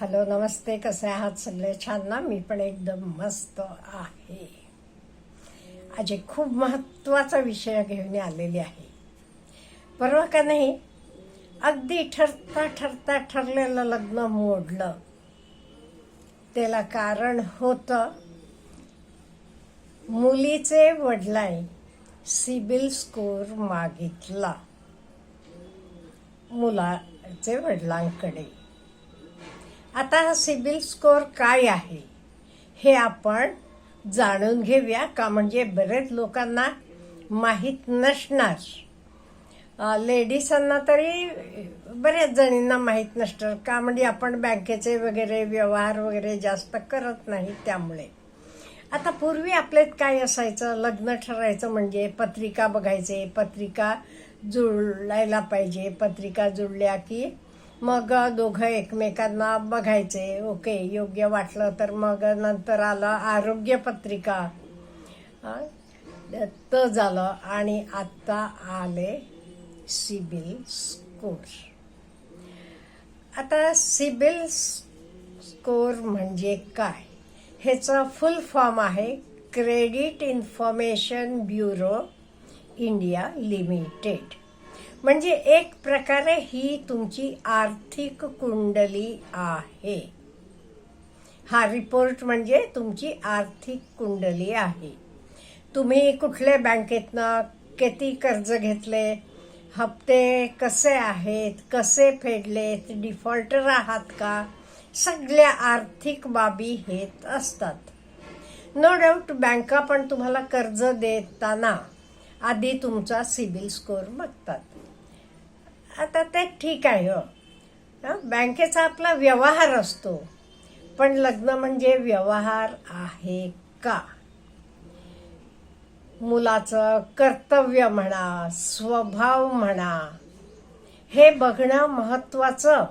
Hello नमस्ते. कसे आहात? सगळे छान ना? मी पण एकदम मस्त आहे. आज एक खूप महत्त्वाचा विषय घेऊन आलेली आहे. परवा का नाही अगदी ठरता ठरता ठरलेलं लग्न मोडलं. त्याला कारण होतं मुलीचे वडिलांनी सिबिल स्कोर मागितला. मुलाचे वडिलांकडे. आता हा सिबिल स्कोअर काय आहे? हे आपण जाणून घेऊया का? म्हणजे बरेच लोकांना माहीत नसणार. लेडीजांना तरी बऱ्याच जणींना माहीत नसणार का? म्हणजे आपण बँकेचे वगैरे व्यवहार वगैरे जास्त करत नाही त्यामुळे. आता पूर्वी आपल्यात काय असायचं? लग्न ठरायचं म्हणजे पत्रिका बघायचे पत्रिका जुळायला पाहिजे पत्रिका जुळल्या की मग दोघं एकमेकांना बघायचे. ओके योग्य वाटलं तर मग नंतर आलं आरोग्य पत्रिका. त झालं आणि आत्ता आले सिबिल स्कोर. आता सिबिल स्कोर म्हणजे काय? ह्याचं फुल फॉर्म आहे Credit Information Bureau India Limited. म्हणजे एक प्रकारे ही तुमची आर्थिक कुंडली आहे. हा रिपोर्ट म्हणजे तुमची आर्थिक कुंडली आहे. तुम्ही कुठल्या बँकेतनं किती कर्ज घेतले हप्ते कसे आहेत कसे फेडलेत डिफॉल्टर आहात का सगळ्या आर्थिक बाबी हेत असतात. नो डाऊट बँका पण तुम्हाला कर्ज देताना आधी तुमचा सिबिल स्कोर बघतात. आता ते ठीक आहे हो बँकेचा आपला व्यवहार असतो. पण लग्न म्हणजे व्यवहार आहे का? मुलाचं कर्तव्य म्हणा स्वभाव म्हणा हे बघणं महत्वाचं.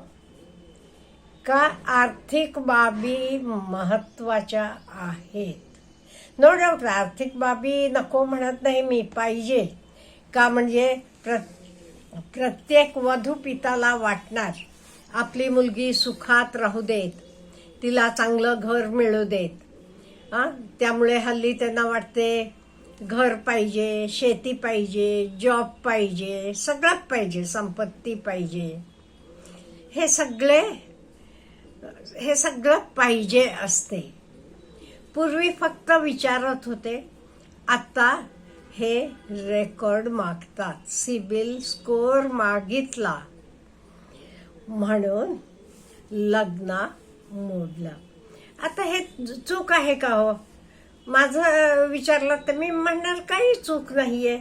का आर्थिक बाबी महत्त्वाच्या आहेत? नो डाऊट आर्थिक बाबी नको म्हणत नाही मी पाहिजे. का म्हणजे प्र प्रत्येक वधू पिताला वाटणार आपली मुलगी सुखात राहू देत तिला चांगलं घर मिळू देत. हां? त्यामुळे हल्ली त्यांना वाटते घर पाहिजे शेती पाहिजे जॉब पाहिजे सगळंच पाहिजे संपत्ती पाहिजे. हे सगळे हे सगळं पाहिजे असते. पूर्वी फक्त विचारत होते आत्ता हे रेकॉर्ड मागतात. सिबिल स्कोर मागितला. म्हणून लग्न मोडलं. आता हे चूक आहे का हो? माझं विचारलं तर मी म्हणणार काही चूक नाही आहे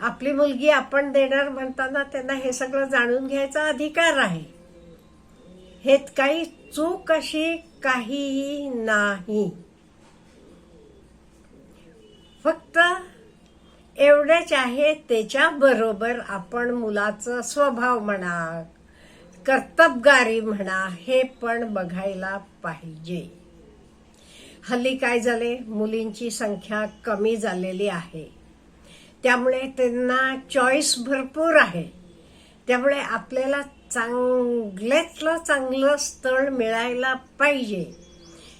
आपली मुलगी आपण देणार म्हणताना त्यांना हे सगळं जाणून घ्यायचा अधिकार आहे. हे काही चूक अशी काहीही नाही. फक्त एवढेच आहे त्याच्याबरोबर आपण मुलाचं स्वभाव म्हणा कर्तबगारी म्हणा हे पण बघायला पाहिजे. हल्ली काय झाले मुलींची संख्या कमी झालेली आहे. त्यामुळे त्यांना चॉईस भरपूर आहे. त्यामुळे आपल्याला चांगल्यातलं चांगलं स्थळ मिळायला पाहिजे.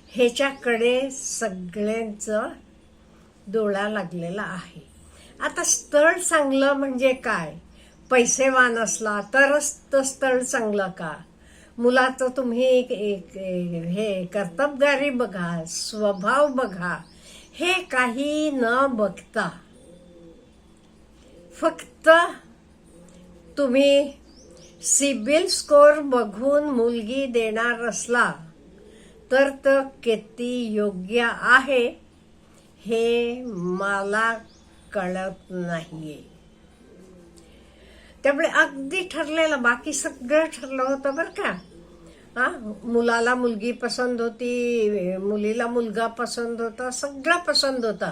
ह्याच्याकडे सगळ्यांचं डोळा लागलेला आहे. आता स्थळ चांगलं म्हणजे काय? पैसेवान असला तरच तर स्थळ चांगलं का? मुलाचं तुम्ही एक एक हे कर्तबगारी बघा स्वभाव बघा हे काही न बघता. फक्त तुम्ही सिबिल स्कोर बघून मुलगी देणार असला तर किती योग्य आहे हे मला कळत नाहीये. त्यामुळे अगदी ठरलेलं बाकी सगळं ठरलं होतं बरं का. हा मुलाला मुलगी पसंत होती मुलीला मुलगा पसंत होता सगळं पसंत होता.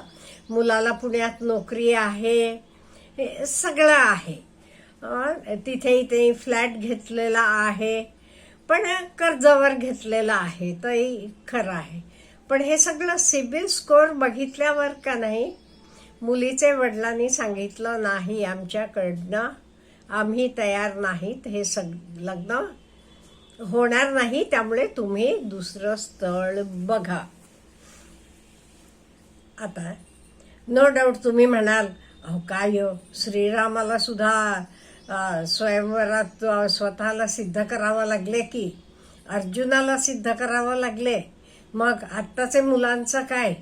मुलाला पुण्यात नोकरी आहे सगळं आहे. तिथेही तिथे इथे फ्लॅट घेतलेला आहे पण कर्जावर घेतलेला आहे तरी खरं आहे. पण हे सगळं सिबिल स्कोर बघितल्यावर का नाही मुलीचे वडिलांनी सांगितलं नाही आमच्याकडनं. आम्ही तयार नाहीत. हे सग लग्न होणार नाही. त्यामुळे तुम्ही दुसरं स्थळ बघा. आता नो डाऊट तुम्ही म्हणाल अहो काय हो, श्रीरामाला सुद्धा स्वयंवरात स्वतःला सिद्ध करावं लागले की? अर्जुनाला सिद्ध करावं लागले. मग आत्ताचे मुलांचं काय?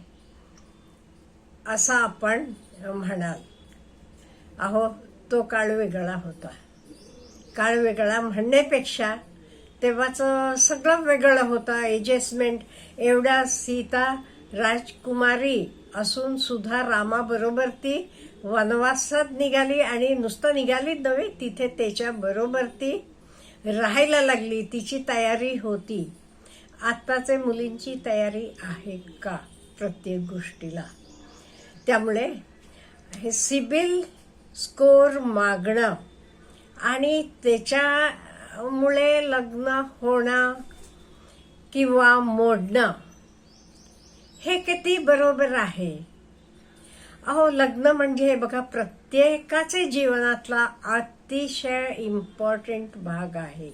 असं आपण म्हणाल. अहो तो काळ वेगळा होता. काळ वेगळा म्हणण्यापेक्षा तेव्हाचं सगळं वेगळं होतं. एडजस्टमेंट एवढ्या सीता राजकुमारी असून सुद्धा रामाबरोबर ती वनवासात निघाली आणि नुसतं निघालीच नव्हे तिथे त्याच्याबरोबर ती राहायला लागली. तिची तयारी होती. आत्ताचे मुलींची तयारी आहे का? प्रत्येक गोष्टीला. त्यामुळे हे सिबिल स्कोर मागणं आणि त्याच्यामुळे लग्न होणं किंवा मोडणं हे किती बरोबर आहे? अहो लग्न म्हणजे बघा प्रत्येकाचे जीवनातला अतिशय इम्पॉर्टंट भाग आहे.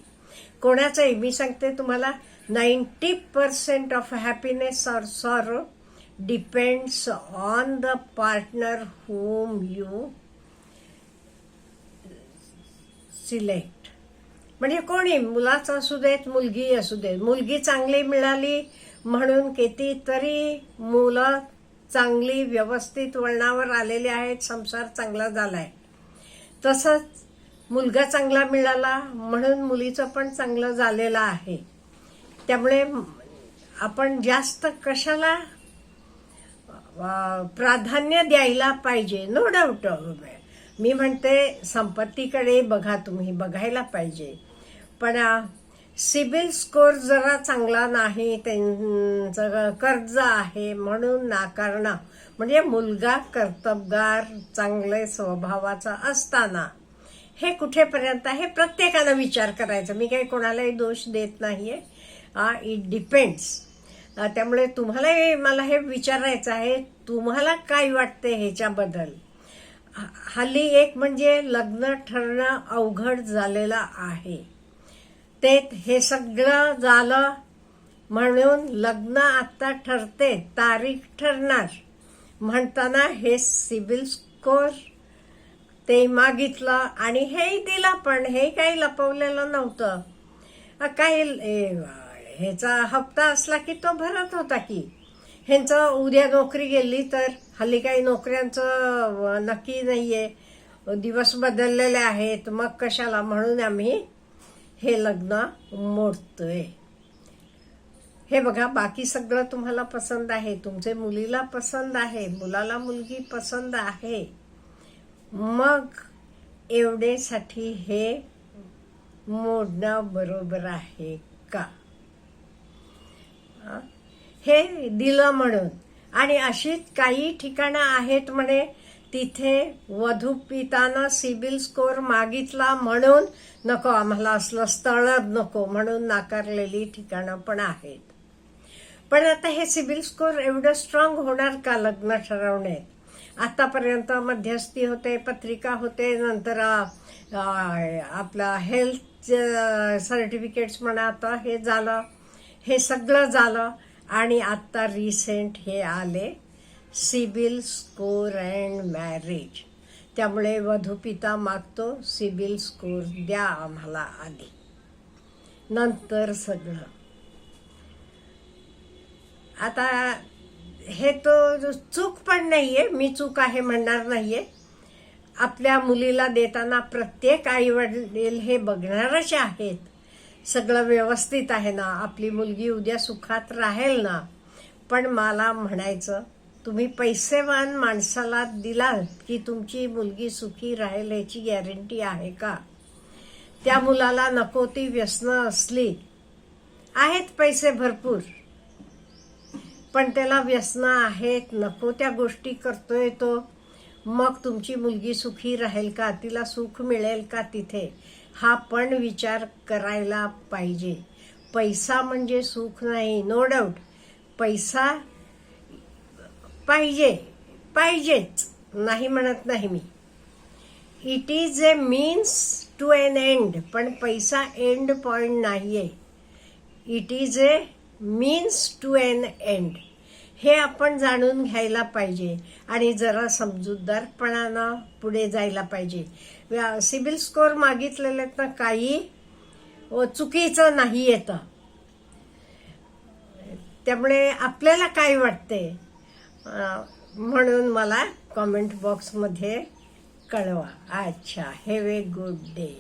कोणाचाही मी सांगते तुम्हाला ninety percent of happiness or sorrow depends on the partner whom you select म्हणजे कोणी मुलाचं असू देत मुलगी असू देत. मुलगी चांगली मिळाली म्हणून कितीतरी मुलं चांगली व्यवस्थित वळणावर आलेले आहेत संसार चांगला झालाय. तसंच मुलगा चांगला मिळाला म्हणून मुलीचं पण चांगलं झालेलं आहे. त्यामुळे आपण जास्त कशाला प्राधान्य द्यायला पाहिजे. नो डाऊट मी म्हणते संपत्तीकडे बघा तुम्ही बघायला पाहिजे. पण सिबिल स्कोर जरा चांगला नाही त्यांचं कर्ज आहे म्हणून नाकारणं. म्हणजे मुलगा कर्तबगार चांगले स्वभावाचा असताना. हे कुठेपर्यंत आहे? प्रत्येकानं विचार करायचा. मी काही कोणालाही दोष देत नाही आहे इट डिपेंड्स त्यामुळे तुम्हाला मला हे विचारायचं आहे तुम्हाला काय वाटते ह्याच्याबद्दल? ह- हल्ली एक म्हणजे लग्न ठरणं अवघड झालेलं आहे. ते हे सगळं झालं म्हणून लग्न आता ठरते तारीख ठरणार. म्हणताना हे सिबिल स्कोर ते मागितलं आणि हेही दिलं पण हे काही लपवलेलं नव्हतं. काही ह्याचा हप्ता असला की तो भरत होता की. ह्यांचं उद्या नोकरी गेली तर हल्ली काही नोकऱ्यांचं नक्की नाही आहे दिवस बदललेले आहेत. मग कशाला? म्हणून आम्ही हे लग्न मोडतोय. हे बघा बाकी सगळं तुम्हाला पसंत आहे. तुमचे मुलीला पसंत आहे. मुलाला मुलगी पसंत आहे. मग एवढेसाठी हे मोडणं बरोबर आहे का? हे? दिलं म्हणून. आणि अशीच काही ठिकाणं आहेत म्हणे तिथे वधू पितानं सिबिल स्कोर मागितला म्हणून नको आम्हाला असलं स्थळच नको म्हणून नाकारलेली ठिकाणं पण आहेत. पण आता हे सिबिल स्कोर एवढं स्ट्रॉंग होणार का लग्न ठरवणे? आतापर्यंत मध्यस्थी होते पत्रिका होते नंतर आपलं आपला हेल्थ सर्टिफिकेट्स म्हणा आता हे झालं. हे सगळं झालं आणि आत्ता रिसेंट हे आले सिबिल स्कोर अँड मॅरेज. त्यामुळे वधूपिता मागतो सिबिल स्कोर द्या आम्हाला आधी. नंतर सगळं. आता हे तो चूक पण नाही आहे मी चूक आहे म्हणणार नाही आहे आपल्या मुलीला देताना प्रत्येक आई वडील हे बघणारच आहेत. सगळं व्यवस्थित आहे ना? आपली मुलगी उद्या सुखात राहील ना? पण मला म्हणायचं तुम्ही पैसेवान माणसाला दिलात की तुमची मुलगी सुखी राहील याची गॅरंटी आहे का? त्या मुलाला नको ती व्यसनं असली. आहेत पैसे भरपूर. पण त्याला व्यसनं आहेत नको त्या गोष्टी करतोय तो. मग तुमची मुलगी सुखी राहील का? तिला सुख मिळेल का तिथे? हा पण विचार करायला पाहिजे. पैसा म्हणजे सुख नाही नो डाऊट पैसा पाहिजे पाहिजेच नाही म्हणत नाही मी. It is a means to an end पण पैसा एंड पॉईंट नाही आहे it is a means to an end हे आपण जाणून घ्यायला पाहिजे आणि जरा समजूतदारपणानं पुढे जायला पाहिजे. सिबिल स्कोअर मागितलेले ना काही व चुकीचं नाही येतं. त्यामुळे आपल्याला काय वाटते? म्हणून मला कॉमेंट बॉक्समध्ये कळवा. अच्छा हॅव ए गुड डे